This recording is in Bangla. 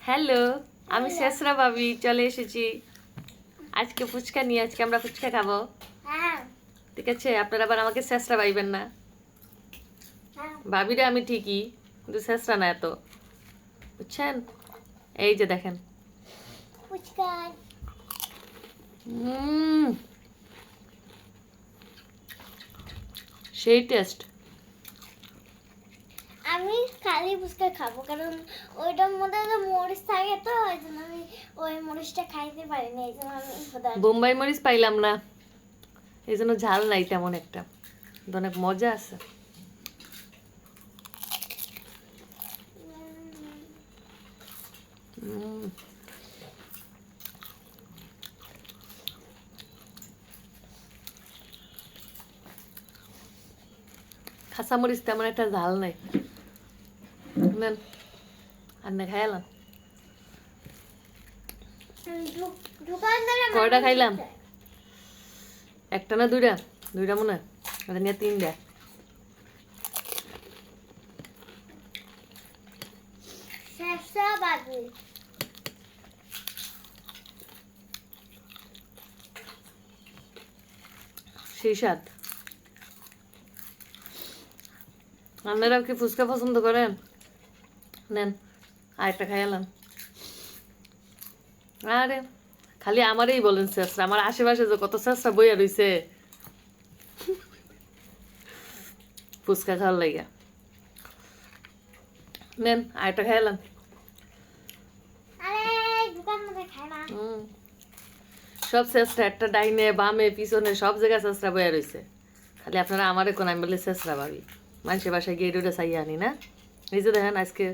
হ্যালো আমি শেষরা ভাবি চলে এসেছি। আজকে ফুচকা নিয়ে আজকে আমরা ফুচকা খাব। হ্যাঁ। ঠিক আছে আপনারা আবার আমাকে শেষরা পাইবেন না। হ্যাঁ। ভাবিরে আমি ঠিকই কিন্তু শেষরা না এত। বুঝছেন? এই যে দেখেন। সেই টেস্ট আমি খালি ফুচকা খাব, কারণ ওইটার মধ্যে তো মরিচ থাকে তো, ওই জন্য আমি ওই মরিচটা খাইতে পারি না, এই জন্য আমি বোম্বাই মরিচ পাইলাম না। এই জন্য ঝাল নাই তেমন একটা। অনেক মজা আছে। কাঁচামরিচ তেমন একটা ঝাল নাই। নেন আর না খাইলাম কয়টা খাইলাম? একটা না দুইটা? দুইটা মনে হয়। নিয়ে তিনটা। সেই স্বাদ। আপনারা কি ফুচকা পছন্দ করেন? নেন আরেকটা খাইলাম আরে খালি আমারই বলেন চেষ্টা আমার আশেপাশে যে কত চেষ্টা বইয়া রইছে। ফুচকা খাওয়ার লাগিয়া। নেন আরেকটা খাইলাম। সব চেষ্টা একটা ডাইনে বামে পিছনে সব জায়গায় চেষ্টা বয়ে রয়েছে খালি আপনারা আমারে কোন আমি বলে চেষ্টা ভাবি। মানুষের বাসায় গিয়ে এটা চাইয়া আনি না? এই যে দেখেন আজকে